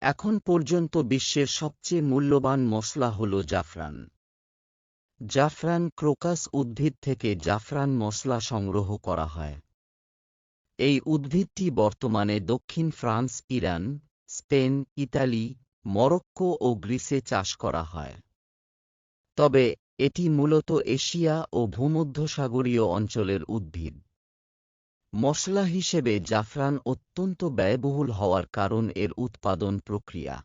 এখন পর্যন্ত বিশ্বের সবচেয়ে মূল্যবান মশলা হল জাফরান। জাফরান ক্রোকাস উদ্ভিদ থেকে জাফরান মশলা সংগ্রহ করা হয়। এই উদ্ভিদটি বর্তমানে দক্ষিণ France, Iran, Spain, Italy, Morocco ও গ্রিসে চাষ করা হয়। তবে এটি মূলত এশিয়া ও ভূমধ্যসাগরীয় অঞ্চলের উদ্ভিদ। মশলা হিসেবে জাফরান অত্যন্ত ব্যয়বহুল হওয়ার কারণ এর উৎপাদন প্রক্রিয়া।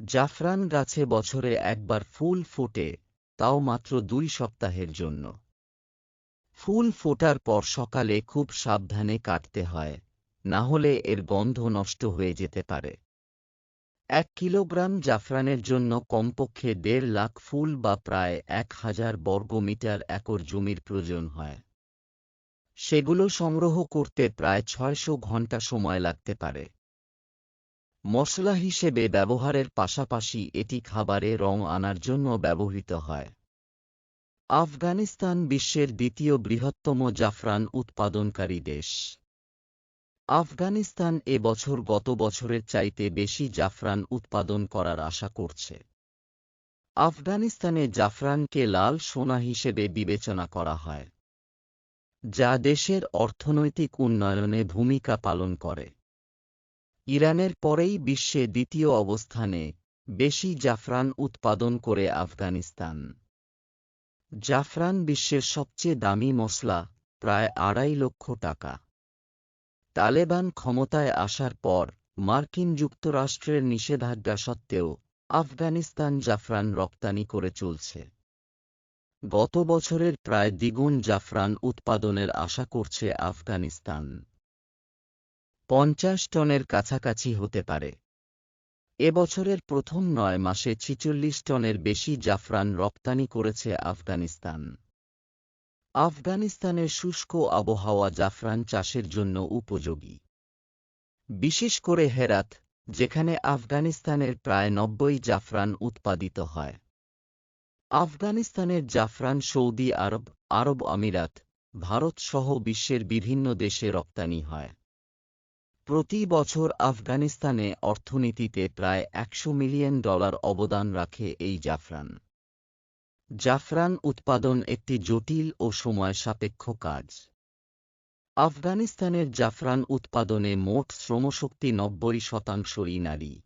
জাফরান গাছে বছরে একবার ফুল ফোটে, তাও মাত্র দুই সপ্তাহের জন্য। ফুল ফোটার পর সকালে খুব সাবধানে কাটতে হয়, না হলে এর গন্ধ নষ্ট হয়ে যেতে পারে। এক কিলোগ্রাম জাফরানের জন্য কমপক্ষে দেড় লাখ ফুল বা প্রায় এক হাজার বর্গমিটার একর জমির প্রয়োজন হয়। সেগুলো সংগ্রহ করতে প্রায় ছয়শো ঘণ্টা সময় লাগতে পারে। মশলা হিসেবে ব্যবহারের পাশাপাশি এটি খাবারে রং আনার জন্য ব্যবহৃত হয়। আফগানিস্তান বিশ্বের দ্বিতীয় বৃহত্তম জাফরান উৎপাদনকারী দেশ। আফগানিস্তান এ বছর গত বছরের চাইতে বেশি জাফরান উৎপাদন করার আশা করছে। আফগানিস্তানে জাফরানকে লাল সোনা হিসেবে বিবেচনা করা হয়। যা দেশের অর্থনৈতিক উন্নয়নে ভূমিকা পালন করে। ইরানের পরেই বিশ্বে দ্বিতীয় অবস্থানে বেশি জাফরান উৎপাদন করে আফগানিস্তান। জাফরান বিশ্বের সবচেয়ে দামি মশলা প্রায় আড়াই লক্ষ টাকা। তালেবান ক্ষমতায় আসার পর মার্কিন যুক্তরাষ্ট্রের নিষেধাজ্ঞা সত্ত্বেও আফগানিস্তান জাফরান রপ্তানি করে চলছে। গত বছরের প্রায় দ্বিগুণ জাফরান উৎপাদনের আশা করছে আফগানিস্তান। পঞ্চাশ টনের কাছাকাছি হতে পারে। এবছরের প্রথম নয় মাসে ছিচল্লিশ টনের বেশি জাফরান রপ্তানি করেছে আফগানিস্তান। আফগানিস্তানের শুষ্ক আবহাওয়া জাফরান চাষের জন্য উপযোগী। বিশেষ করে হেরাত, যেখানে আফগানিস্তানের প্রায় নব্বই জাফরান উৎপাদিত হয়। আফগানিস্তানের জাফরান সৌদি আরব আরব আমিরাত, ভারত সহ বিশ্বের বিভিন্ন দেশে রপ্তানি হয়। প্রতি বছর আফগানিস্তানে অর্থনীতিতে প্রায় একশো মিলিয়ন ডলার অবদান রাখে এই জাফরান। জাফরান উৎপাদন একটি জটিল ও সময় সাপেক্ষ কাজ। আফগানিস্তানের জাফরান উৎপাদনে মোট শ্রমশক্তি নব্বই শতাংশই নারী।